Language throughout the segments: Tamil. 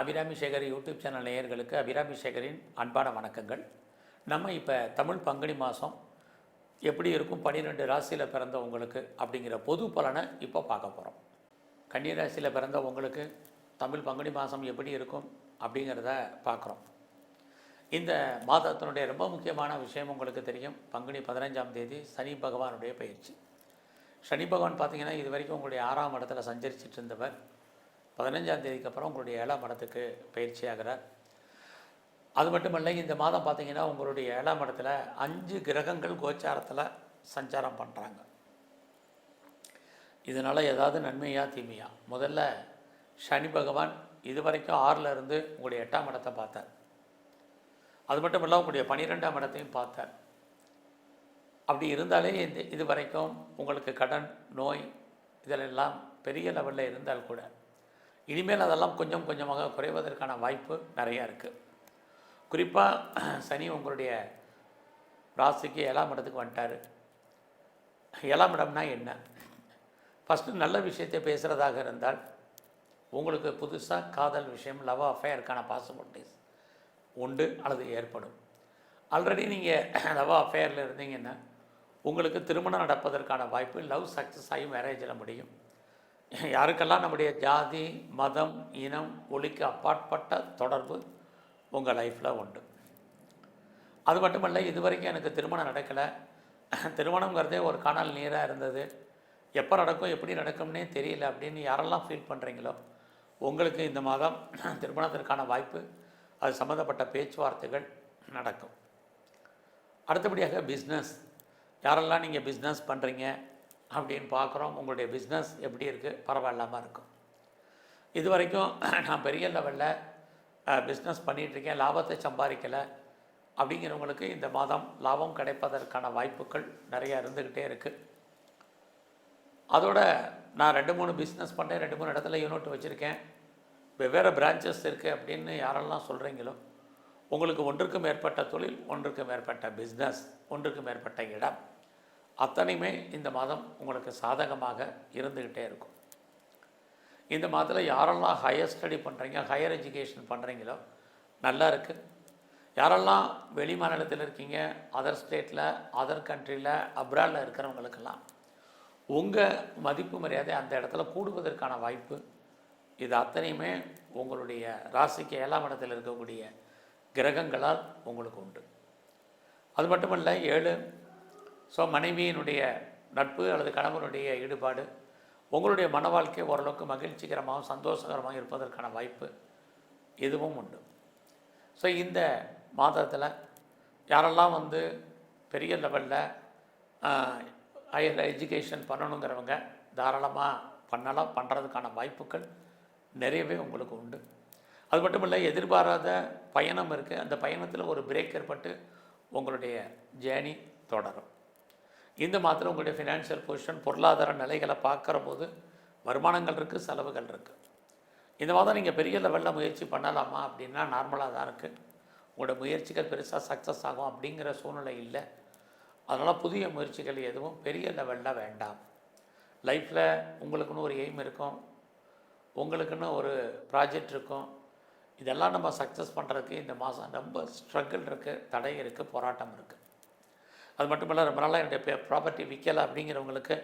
அபிராமி சேகர் யூடியூப் சேனல் நேயர்களுக்கு அபிராமி சேகரின் அன்பான வணக்கங்கள். நம்ம இப்போ தமிழ் பங்குனி மாதம் எப்படி இருக்கும் பன்னிரெண்டு ராசியில் பிறந்த உங்களுக்கு அப்படிங்கிற பொது பலனை இப்போ பார்க்க போகிறோம் கன்னி ராசியில் பிறந்த உங்களுக்கு தமிழ் பங்குனி மாதம் எப்படி இருக்கும் அப்படிங்கிறத பார்க்குறோம். இந்த மாதத்தினுடைய ரொம்ப முக்கியமான விஷயம் உங்களுக்கு தெரியும் பங்குனி பதினஞ்சாம் தேதி சனி பகவானுடைய பயிற்சி. சனி பகவான் பார்த்திங்கன்னா இது வரைக்கும் உங்களுடைய ஆறாம் இடத்துல சஞ்சரிச்சிட்டு இருந்தவர். பதினஞ்சாம் தேதிக்கு அப்புறம் உங்களுடைய ஏழாம் இடத்துக்கு பயிற்சி ஆகிறார். அது மட்டுமல்ல இந்த மாதம் பார்த்தீங்கன்னா உங்களுடைய ஏழாம் இடத்துல அஞ்சு கிரகங்கள் கோச்சாரத்தில் சஞ்சாரம் பண்ணுறாங்க இதனால் ஏதாவது நன்மையா தீமையா? முதல்ல சனி பகவான் இது வரைக்கும் ஆறில் இருந்து உங்களுடைய எட்டாம் இடத்தை பார்த்தார். அது மட்டும் இல்லை உங்களுடைய பன்னிரெண்டாம் இடத்தையும் பார்த்தார். அப்படி இருந்தாலே இந்த இது வரைக்கும் உங்களுக்கு கடன் நோய் இதிலெல்லாம் பெரிய லெவலில் இருந்தால் கூட இனிமேல் அதெல்லாம் கொஞ்சம் கொஞ்சமாக குறைவதற்கான வாய்ப்பு நிறையா இருக்குது குறிப்பாக சனி உங்களுடைய ராசிக்கு ஏழாம் இடத்துக்கு வந்துட்டார். ஏழாம் இடம்னா என்ன? ஃபஸ்ட்டு நல்ல விஷயத்தை பேசுகிறதாக இருந்தால் உங்களுக்கு புதுசாக காதல் விஷயம் லவ் அஃபேருக்கான பாசிபிலிட்டிஸ் உண்டு அல்லது ஏற்படும். ஆல்ரெடி நீங்கள் லவ் அஃபேரில் இருந்தீங்கன்னா உங்களுக்கு திருமணம் நடப்பதற்கான வாய்ப்பு லவ் சக்ஸஸ் ஆகி மேரேஜில் முடியும். யாருக்கெல்லாம் நம்முடைய ஜாதி மதம் இனம் ஒளிக்கு அப்பாற்பட்ட தொடர்பு உங்கள் லைஃப்பில் உண்டு. அது மட்டுமல்ல இது வரைக்கும் எனக்கு திருமணம் நடக்கலை. திருமணங்கிறதே ஒரு காணல் நீராக இருந்தது. எப்போ நடக்கும் எப்படி நடக்கும்னே தெரியல அப்படின்னு யாரெல்லாம் ஃபீல் பண்ணுறீங்களோ உங்களுக்கு இந்த மாதம் திருமணத்திற்கான வாய்ப்பு அது சம்மந்தப்பட்ட பேச்சுவார்த்தைகள் நடக்கும். அடுத்தபடியாக பிஸ்னஸ் யாரெல்லாம் நீங்கள் பிஸ்னஸ் பண்ணுறீங்க அப்படின்னு பார்க்குறோம். உங்களுடைய பிஸ்னஸ் எப்படி இருக்குது பரவாயில்லாமல் இருக்கும் இது வரைக்கும் நான் பெரிய லெவலில் பிஸ்னஸ் பண்ணிகிட்ருக்கேன் லாபத்தை சம்பாதிக்கலை. அப்படிங்கிறவங்களுக்கு இந்த மாதம் லாபம் கிடைப்பதற்கான வாய்ப்புகள் நிறையா இருந்துக்கிட்டே இருக்குது அதோட நான் ரெண்டு மூணு பிஸ்னஸ் பண்ணேன். ரெண்டு மூணு இடத்துல யூனிட் வச்சுருக்கேன். வெவ்வேறு பிரான்ச்சஸ் இருக்குது அப்படின்னு யாரெல்லாம் சொல்கிறீங்களோ உங்களுக்கு ஒன்றுக்கு மேற்பட்ட தொழில் ஒன்றுக்கு மேற்பட்ட பிஸ்னஸ் ஒன்றுக்கு மேற்பட்ட இடம். அத்தனையுமே இந்த மாதம் உங்களுக்கு சாதகமாக இருந்துக்கிட்டே இருக்கும். இந்த மாதத்தில் யாரெல்லாம் ஹையர் ஸ்டடி பண்ணுறீங்க ஹையர் எஜுகேஷன் பண்ணுறீங்களோ நல்லா இருக்குது யாரெல்லாம் வெளி மாநிலத்தில் இருக்கீங்க அதர் ஸ்டேட்டில் அதர் கண்ட்ரியில் அப்ராடில் இருக்கிறவங்களுக்கெல்லாம் உங்கள் மதிப்பு மரியாதை அந்த இடத்துல கூடுவதற்கான வாய்ப்பு இது அத்தனையுமே உங்களுடைய ராசிக்கு ஏழாம் இடத்தில் இருக்கக்கூடிய கிரகங்களால் உங்களுக்கு உண்டு. அது மட்டுமல்ல ஏழு ஸோ மனைவியினுடைய நட்பு அல்லது கணவனுடைய ஈடுபாடு உங்களுடைய மன வாழ்க்கை ஓரளவுக்கு மகிழ்ச்சிகரமாகவும் சந்தோஷகரமாக இருப்பதற்கான வாய்ப்பு இதுவும் உண்டு. ஸோ இந்த மாதத்தில் யாரெல்லாம் வந்து பெரிய லெவலில் ஹையர் எஜுகேஷன் பண்ணணுங்கிறவங்க தாராளமாக பண்ணலாம் பண்ணுறதுக்கான வாய்ப்புகள் நிறையவே உங்களுக்கு உண்டு. அது மட்டும் இல்லை எதிர்பாராத பயணம் இருக்குது அந்த பயணத்தில் ஒரு பிரேக் ஏற்பட்டு உங்களுடைய ஜேர்னி தொடரும். இந்த மாதத்தில் உங்களுடைய ஃபினான்ஷியல் பொசிஷன் பொருளாதார நிலைகளை பார்க்குற போது வருமானங்கள் இருக்குது செலவுகள் இருக்குது இந்த மாதம் நீங்கள் பெரிய லெவலில் முயற்சி பண்ணலாமா அப்படின்னா நார்மலாக தான் இருக்குது உங்களோட முயற்சிகள் பெருசாக சக்ஸஸ் ஆகும் அப்படிங்கிற சூழ்நிலை இல்லை. அதனால் புதிய முயற்சிகள் எதுவும் பெரிய லெவலில் வேண்டாம். லைஃப்பில் உங்களுக்குன்னு ஒரு எய்ம் இருக்கும். உங்களுக்குன்னு ஒரு ப்ராஜெக்ட் இருக்கும். இதெல்லாம் நம்ம சக்ஸஸ் பண்ணுறதுக்கு இந்த மாதம் ரொம்ப ஸ்ட்ரகிள் இருக்குது தடை இருக்குது போராட்டம் இருக்குது அது மட்டும் இல்லை ரொம்ப நாளாக என்னுடைய ப்ராப்பர்ட்டி விற்கலை அப்படிங்கிறவங்களுக்கு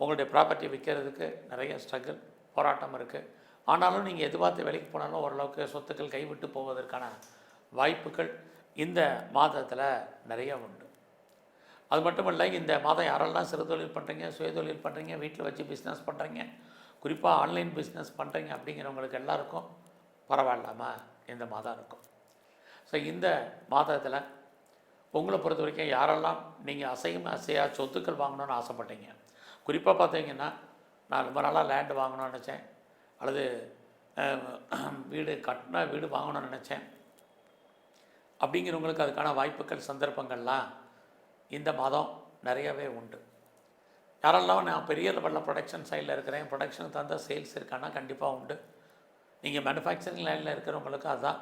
உங்களுடைய ப்ராப்பர்ட்டி விற்கிறதுக்கு நிறைய ஸ்ட்ரகிள் போராட்டம் இருக்குது ஆனாலும் நீங்கள் எதிர்பார்த்து வேலைக்கு போனாலும் ஓரளவுக்கு சொத்துக்கள் கைவிட்டு போவதற்கான வாய்ப்புகள் இந்த மாதத்தில் நிறைய உண்டு. அது மட்டும் இல்லை இந்த மாதம் யாரெல்லாம் சிறு தொழில் பண்ணுறீங்க சுயதொழில் பண்ணுறீங்க வீட்டில் வச்சு பிஸ்னஸ் பண்ணுறீங்க குறிப்பாக ஆன்லைன் பிஸ்னஸ் பண்ணுறீங்க அப்படிங்கிறவங்களுக்கு எல்லாருக்கும் பரவாயில்லாமல் இந்த மாதம் இருக்கும். ஸோ இந்த மாதத்தில் உங்களை பொறுத்த வரைக்கும் யாரெல்லாம் நீங்கள் அசையும் அசையா சொத்துக்கள் வாங்கணும்னு ஆசைப்பட்டீங்க? குறிப்பாக பார்த்தீங்கன்னா நான் ரொம்ப நாளாக லேண்டு வாங்கணும்னு நினச்சேன். அல்லது வீடு கட்டின வீடு வாங்கணும்னு நினச்சேன். அப்படிங்கிறவங்களுக்கு அதுக்கான வாய்ப்புகள் சந்தர்ப்பங்கள்லாம் இந்த மாதம் நிறையவே உண்டு. யாரெல்லாம் நான் பெரிய லெவலில் ப்ரொடக்ஷன் சைடில் இருக்கிறேன் ப்ரொடக்ஷனுக்கு தகுந்த சேல்ஸ் இருக்கான்னா கண்டிப்பாக உண்டு. நீங்கள் மேனுஃபேக்சரிங் லைனில் இருக்கிறவங்களுக்கு அதுதான்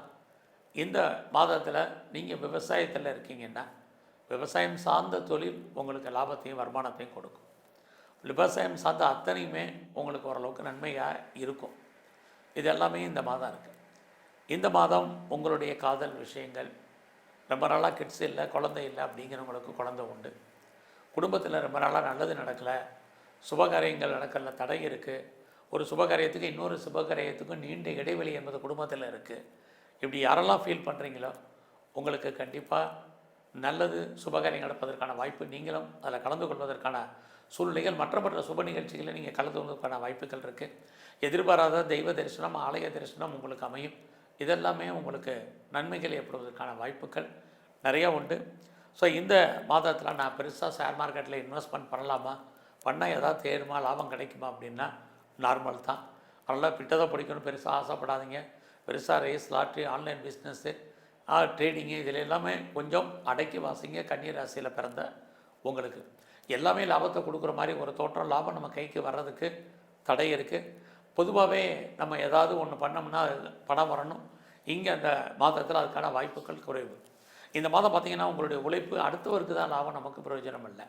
இந்த மாதத்தில் நீங்கள் விவசாயத்தில் இருக்கீங்கன்னா விவசாயம் சார்ந்த தொழில் உங்களுக்கு லாபத்தையும் வருமானத்தையும் கொடுக்கும். விவசாயம் சார்ந்த அத்தனையுமே உங்களுக்கு ஓரளவுக்கு நன்மையாக இருக்கும். இது எல்லாமே இந்த மாதம் இருக்குது இந்த மாதம் உங்களுடைய காதல் விஷயங்கள் ரொம்ப நாளாக கிட்ஸ் இல்லை குழந்தை இல்லை அப்படிங்கிறவங்களுக்கு குழந்தை உண்டு. குடும்பத்தில் ரொம்ப நாளாக நல்லது நடக்கலை சுபகாரியங்கள் நடக்கல தடை இருக்குது ஒரு சுபகாரியத்துக்கு இன்னொரு சுபகாரியத்துக்கும் நீண்ட இடைவெளி என்பது குடும்பத்தில் இருக்குது இப்படி யாரெல்லாம் ஃபீல் பண்ணுறீங்களோ உங்களுக்கு கண்டிப்பாக நல்லது சுபகாரியம் நடப்பதற்கான வாய்ப்பு நீங்களும் அதில் கலந்து கொள்வதற்கான சூழ்நிலைகள் மற்ற மற்ற சுப நிகழ்ச்சிகளில் நீங்கள் கலந்து கொள்வதற்கான வாய்ப்புகள் இருக்குது எதிர்பாராத தெய்வ தரிசனம் ஆலய தரிசனம் உங்களுக்கு அமையும். இதெல்லாமே உங்களுக்கு நன்மைகள் ஏற்படுவதற்கான வாய்ப்புகள் நிறையா உண்டு. ஸோ இந்த மாதத்தில் நான் பெருசாக ஷேர் மார்க்கெட்டில் இன்வெஸ்ட்மெண்ட் பண்ணலாமா? பண்ணால் ஏதாவது தேருமா? லாபம் கிடைக்குமா? அப்படின்னா நார்மல் தான். நல்லா பிட்டதை பிடிக்கணும் பெருசாக ஆசைப்படாதீங்க. பெருசாக race lottery online business trading இதில் எல்லாமே கொஞ்சம் அடக்கி வாசிங்க கன்னி ராசியில் பிறந்த உங்களுக்கு. எல்லாமே லாபத்தை கொடுக்குற மாதிரி ஒரு தோற்றம் லாபம் நம்ம கைக்கு வர்றதுக்கு தடை இருக்குது பொதுவாகவே நம்ம ஏதாவது ஒன்று பண்ணோம்னா பணம் வரணும். இங்கே அந்த மாதத்தில் அதுக்கான வாய்ப்புகள் குறைவு. இந்த மாதம் பார்த்திங்கன்னா உங்களுடைய உழைப்பு அடுத்தவருக்கு தான் லாபம் நமக்கு பிரயோஜனம் இல்லை.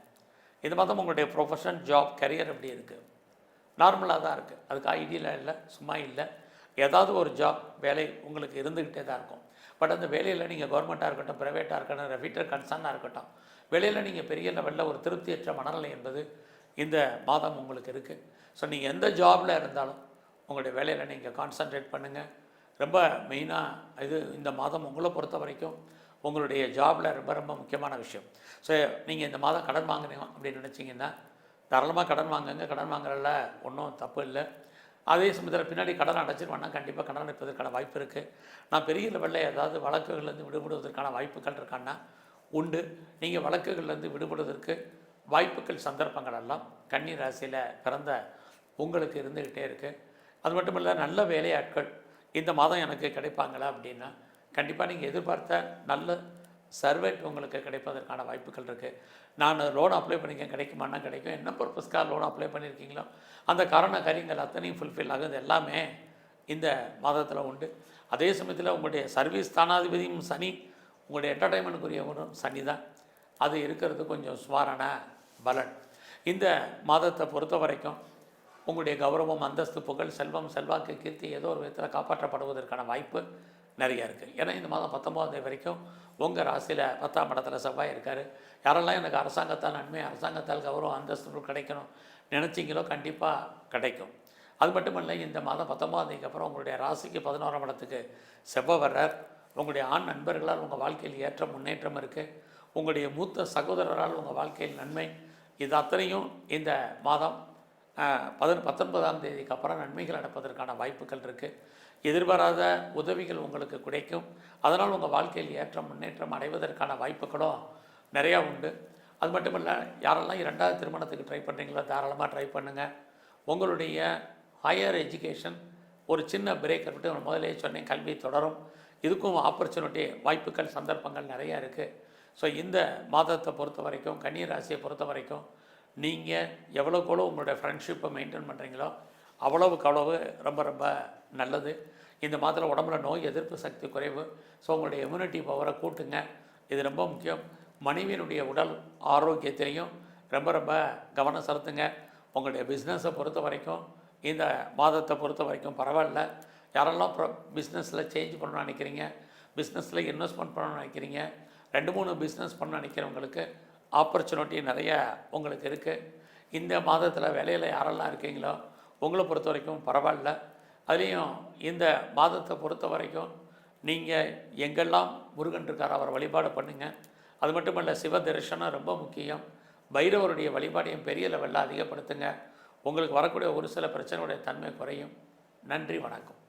இந்த மாதம் உங்களுடைய ப்ரொஃபஷன் ஜாப் கரியர் எப்படி இருக்குது நார்மலாக தான் இருக்குது அதுக்கு ஐடியில் இல்லை சும்மா இல்லை. ஏதாவது ஒரு ஜாப் வேலை உங்களுக்கு இருந்துக்கிட்டே தான் இருக்கும். பட் அந்த வேலையில் நீங்கள் கவர்மெண்ட்டாக இருக்கட்டும் ப்ரைவேட்டாக இருக்கட்டும் ரெஃபிட்டர் கன்சர்னாக இருக்கட்டும் வேலையில் நீங்கள் பெரிய லெவலில் ஒரு திருப்தியற்ற மனநிலை என்பது இந்த மாதம் உங்களுக்கு இருக்குது ஸோ நீங்கள் எந்த ஜாபில் இருந்தாலும் உங்களுடைய வேலையில் நீங்கள் கான்சன்ட்ரேட் பண்ணுங்கள் ரொம்ப மெயினாக இது இந்த மாதம் உங்களை பொறுத்த வரைக்கும் உங்களுடைய ஜாபில் ரொம்ப ரொம்ப முக்கியமான விஷயம். ஸோ நீங்கள் இந்த மாதம் கடன் வாங்குறீங்க அப்படின்னு நினச்சிங்கன்னா தாராளமாக கடன் வாங்குங்க. கடன் வாங்குறதுல ஒன்றும் தப்பு இல்லை. அதே சமயத்தில் பின்னாடி கடன் அடைச்சிருவானா கண்டிப்பாக கடன் அடைப்பதற்கான வாய்ப்பு இருக்குது நான் பெரிய லெவலில் ஏதாவது வழக்குகள்லேருந்து விடுபடுவதற்கான வாய்ப்புகள் இருக்கான்னா உண்டு. நீங்கள் வழக்குகள்லேருந்து விடுபடுவதற்கு வாய்ப்புகள் சந்தர்ப்பங்கள் எல்லாம் கன்னி ராசியில் பிறந்த உங்களுக்கு இருந்துக்கிட்டே இருக்குது அது மட்டும் இல்லை நல்ல வேலையாட்கள் இந்த மாதம் எனக்கு கிடைப்பாங்களா அப்படின்னா கண்டிப்பாக நீங்கள் எதிர்பார்த்த நல்ல சர்வேட் உங்களுக்கு கிடைப்பதற்கான வாய்ப்புகள் இருக்குது நான் லோன் அப்ளை பண்ணிக்க கிடைக்குமானா கிடைக்கும். என்ன பர்பஸ்க்காக லோன் அப்ளை பண்ணியிருக்கீங்களோ அந்த காரண காரியங்கள் அத்தனையும் ஃபுல்ஃபில் ஆகுது. எல்லாமே இந்த மாதத்தில் உண்டு. அதே சமயத்தில் உங்களுடைய சர்வீஸ் தானாதிபதியும் சனி உங்களுடைய என்டர்டைன்மெண்ட்டுக்குரியவரும் சனி தான். அது இருக்கிறது கொஞ்சம் சுவாரண பலன். இந்த மாதத்தை பொறுத்த வரைக்கும் உங்களுடைய கௌரவம் அந்தஸ்து புகழ் செல்வம் செல்வாக்கு கீர்த்தி ஏதோ ஒரு விதத்தில் காப்பாற்றப்படுவதற்கான வாய்ப்பு. நிறையா இருக்குது ஏன்னா இந்த மாதம் பத்தொம்போதாம் தேதி வரைக்கும் உங்கள் ராசியில் பத்தாம் இடத்துல செவ்வாய் இருக்கார். யாரெல்லாம் எனக்கு அரசாங்கத்தால் நன்மை அரசாங்கத்தால் கௌரவம் அந்தஸ்து கிடைக்கணும் நினச்சிங்களோ கண்டிப்பாக கிடைக்கும். அது மட்டும் இல்லை இந்த மாதம் பத்தொன்பதாம் தேதிக்கு அப்புறம் உங்களுடைய ராசிக்கு பதினோராம் இடத்துக்கு செவ்வாய் வர்றார். உங்களுடைய ஆண் நண்பர்களால் உங்கள் வாழ்க்கையில் ஏற்ற முன்னேற்றம் இருக்குது உங்களுடைய மூத்த சகோதரரால் உங்கள் வாழ்க்கையில் நன்மை. இது அத்தனையும் இந்த மாதம் பதின பத்தொன்பதாம் தேதிக்கு அப்புறம் நன்மைகள் நடப்பதற்கான வாய்ப்புகள் இருக்குது எதிர்பாராத உதவிகள் உங்களுக்கு கிடைக்கும். அதனால் உங்கள் வாழ்க்கையில் ஏற்றம் முன்னேற்றம் அடைவதற்கான வாய்ப்புகளும் நிறையா உண்டு. அது மட்டும் இல்லை யாரெல்லாம் இரண்டாவது திருமணத்துக்கு ட்ரை பண்ணுறீங்களோ தாராளமாக ட்ரை பண்ணுங்கள் உங்களுடைய ஹையர் எஜுகேஷன் ஒரு சின்ன பிரேக் விட்டு நான் முதலே சொன்னேன் கல்வி தொடரும். இதுக்கும் ஆப்பர்ச்சுனிட்டி வாய்ப்புகள் சந்தர்ப்பங்கள் நிறையா இருக்குது ஸோ இந்த மாதத்தை பொறுத்த வரைக்கும் கன்னிராசியை பொறுத்த வரைக்கும் நீங்கள் எவ்வளோக்கு எவ்வளோ உங்களுடைய ஃப்ரெண்ட்ஷிப்பை மெயின்டைன் பண்ணுறீங்களோ அவ்வளவுக்கு அவ்வளவு ரொம்ப ரொம்ப நல்லது. இந்த மாதத்தில் உடம்புல நோய் எதிர்ப்பு சக்தி குறைவு. ஸோ உங்களுடைய இம்யூனிட்டி பவரை கூட்டுங்க. இது ரொம்ப முக்கியம். மனைவியினுடைய உடல் ஆரோக்கியத்திலையும் ரொம்ப ரொம்ப கவனம் செலுத்துங்க. உங்களுடைய பிஸ்னஸை பொறுத்த வரைக்கும் இந்த மாதத்தை பொறுத்த வரைக்கும் பரவாயில்ல. யாரெல்லாம் ப்ரொ பிஸ்னஸில் சேஞ்ச் பண்ணணும்னு நினைக்கிறீங்க? பிஸ்னஸில் இன்வெஸ்ட்மெண்ட் பண்ணணும்னு நினைக்கிறீங்க? ரெண்டு மூணு பிஸ்னஸ் பண்ண நினைக்கிறவங்களுக்கு ஆப்பர்ச்சுனிட்டி நிறைய உங்களுக்கு இருக்குது இந்த மாதத்தில் வேலையில் யாரெல்லாம் இருக்கீங்களோ உங்களை பொறுத்த வரைக்கும் பரவாயில்ல. அதுலேயும் இந்த மாதத்தை பொறுத்த வரைக்கும் நீங்கள் எங்கெல்லாம் முருகன் இருக்கார் அவர் வழிபாடு பண்ணுங்கள் அது மட்டும் இல்லை சிவ தரிசனம் ரொம்ப முக்கியம். பைரவருடைய வழிபாடையும் பெரிய லெவலில் அதிகப்படுத்துங்க. உங்களுக்கு வரக்கூடிய ஒரு சில பிரச்சனையுடைய தன்மை குறையும். நன்றி வணக்கம்.